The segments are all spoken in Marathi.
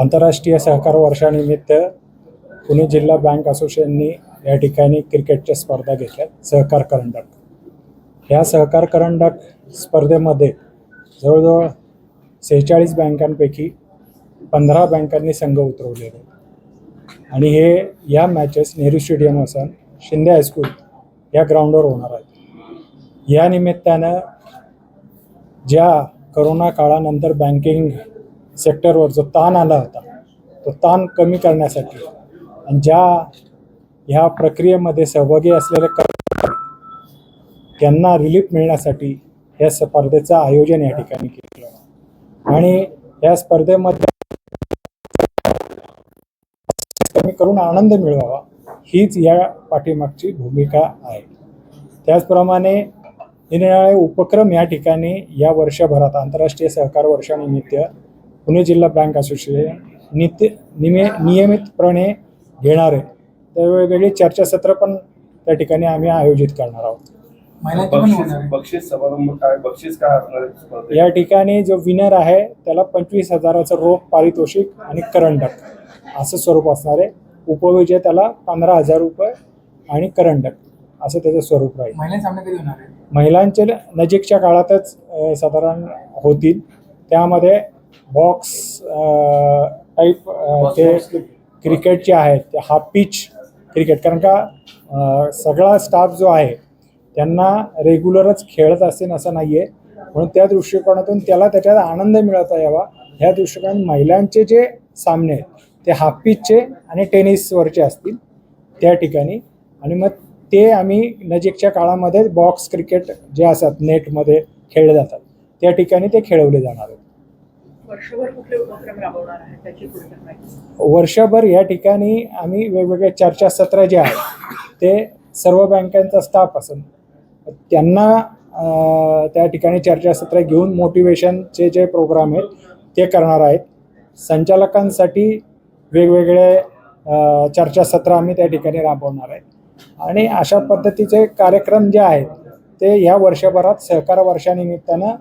आंतरराष्ट्रीय सहकार वर्षानिमित्त पुणे जिल्हा बँक असोसिएशननी या ठिकाणी क्रिकेटच्या स्पर्धा घेतल्या. सहकार करंडक. या सहकार करंडक स्पर्धेमध्ये जवळजवळ सेहेचाळीस बँकांपैकी पंधरा बँकांनी संघ उतरवलेले आहेत. आणि हे या मॅचेस नेहरू स्टेडियम असन शिंदे हायस्कूल या ग्राउंडवर होणार आहेत. या निमित्तानं ज्या करोना काळानंतर बँकिंग सेक्टरवर जो ताण आला होता तो ताण कमी करण्यासाठी आणि ज्या ह्या प्रक्रियेमध्ये सहभागी असलेले त्यांना रिलीफ मिळण्यासाठी या स्पर्धेचं आयोजन या ठिकाणी केलं आणि या स्पर्धेमध्ये कमी करून आनंद मिळवावा हीच या पाठीमागची भूमिका आहे. त्याचप्रमाणे निरनिराळे उपक्रम या ठिकाणी या वर्षभरात आंतरराष्ट्रीय सहकार वर्षानिमित्त पुणे जिल्हा बँक असोसिएशन नित्य निमे नियमितपणे घेणार आहे. तर वेगवेगळी चर्चासत्र पण त्या ठिकाणी आम्ही आयोजित करणार आहोत. महिलांची पण बक्षीस होणार आहे. बक्षीस समारंभ काय बक्षीस काय असणार आहे स्पर्धेत? या ठिकाणी जो विनर आहे त्याला पंचवीस हजाराचं रोख पारितोषिक आणि करंडक असं स्वरूप असणार आहे. उपविजेत्याला पंधरा हजार रुपये आणि करंडक असं त्याचं स्वरूप राहील. महिला सामने कधी होणार आहे? महिलांचे नजीकच्या काळातच साधारण होतील. त्यामध्ये बॉक्स टाईप ते क्रिकेटचे आहेत ते हा पिच क्रिकेट. कारण का सगळा स्टाफ जो आहे त्यांना रेग्युलरच खेळत असतील असं नाही आहे म्हणून त्या दृष्टिकोनातून त्याला त्याच्यात आनंद मिळवता यावा. ह्या दृष्टिकोनातून महिलांचे जे सामने आहेत ते हाफ पिचचे आणि टेनिसवरचे असतील त्या ठिकाणी. आणि मग ते आम्ही नजीकच्या काळामध्ये बॉक्स क्रिकेट जे असतात नेटमध्ये खेळले जातात त्या ठिकाणी ते खेळवले जाणार आहेत. वर्षभर कुठले उपक्रम राबवणार आहे त्याची थोडक्यात माहिती. वर्षभर या ठिकाणी आम्ही वेगवेगळे चर्चासत्र जे आहेत ते सर्व बँकांचा स्टाफ असून त्यांना त्या ठिकाणी चर्चासत्र घेऊन मोटिवेशनचे जे प्रोग्राम आहेत ते करणार आहेत. संचालकांसाठी वेगवेगळे चर्चासत्र आम्ही त्या ठिकाणी राबवणार आहेत आणि अशा पद्धतीचे कार्यक्रम जे आहेत ते ह्या वर्षभरात सहकार वर्षानिमित्तानं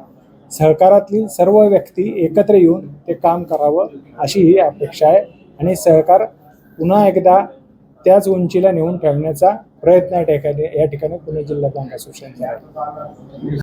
सहकारातील सर्व व्यक्ती एकत्र येऊन ते काम करावं अशी ही अपेक्षा आहे. आणि सहकार पुन्हा एकदा त्याच उंचीला नेऊन ठेवण्याचा प्रयत्न या ठिकाणी या ठिकाणी पुणे जिल्हा बँक असोसिएशनचा आहे.